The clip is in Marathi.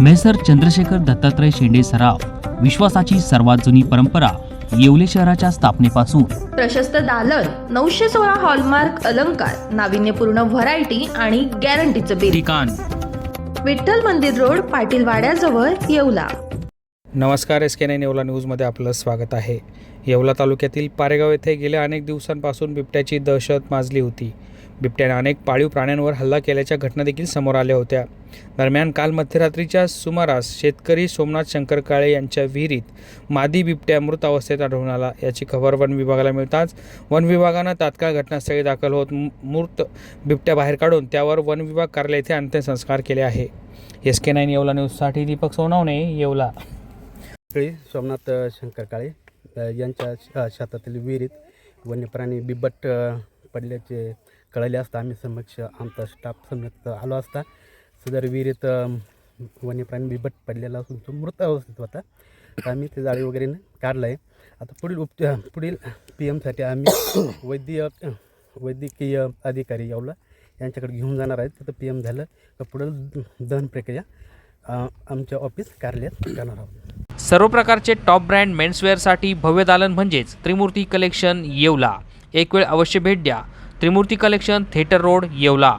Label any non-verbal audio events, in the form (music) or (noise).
मेसर चंद्रशेखर दत्तात्रय शेंडे सराव विश्वासाची सर्वात जुनी परंपरा येवले शहराच्या स्थापनेपासून. प्रशस्त दालन नऊशे सोळा हॉलमार्क अलंकार नाविन्यपूर्ण व्हरायटी आणि गॅरंटीचं बिल ठिकाण. विठ्ठल मंदिर रोड पाटील वाड्याजवळ येवला. नमस्कार एस के नाईन येवला न्यूजमध्ये आपलं स्वागत आहे. येवला तालुक्यातील पारेगाव येथे गेल्या अनेक दिवसांपासून बिबट्याची दहशत माजली होती. बिबट्याने अनेक पाळीव प्राण्यांवर हल्ला केल्याच्या घटना देखील समोर आल्या होत्या. दरम्यान काल मध्यरात्रीच्या सुमारास शेतकरी सोमनाथ शंकर काळे यांच्या विहिरीत मादी बिबट्या मृत अवस्थेत आढळून आला. याची खबर वन विभागाला मिळताच वन विभागानं तात्काळ घटनास्थळी दाखल होत मृत मूर्त बिबट्या बाहेर काढून त्यावर वन विभाग कार्यालय येथे अंत्यसंस्कार केले आहे. एस के नाईन येवला न्यूजसाठी दीपक सोनवणे येवला. सोमनाथ शंकर काळे यांच्या शेतातील विहिरीत वन्यप्राणी बिबट पडल्याचे कळले असता आम्ही समक्ष आमचा स्टाफ समक्ष आलो असता. सदर विहिरीत वन्यप्राणी बिबट पडलेला असून तो मृत अवस्थेत होता. तर आम्ही ते जाळी वगैरे काढलं आहे आता पुढील उप पुढील पी एमसाठी आम्ही (coughs) वैद्य वैद्यकीय अधिकारी यावला यांच्याकडे घेऊन जाणार आहेत. तिथं पी एम झालं तर पुढील दहन प्रक्रिया आमच्या ऑफिस कार्यालयात करणार आहोत. सर्व प्रकारचे टॉप ब्रँड मेन्सवेअरसाठी भव्य दालन म्हणजेच त्रिमूर्ती कलेक्शन येवला. एक वेळ अवश्य भेट द्या. Trimurti collection theatre road Yeola.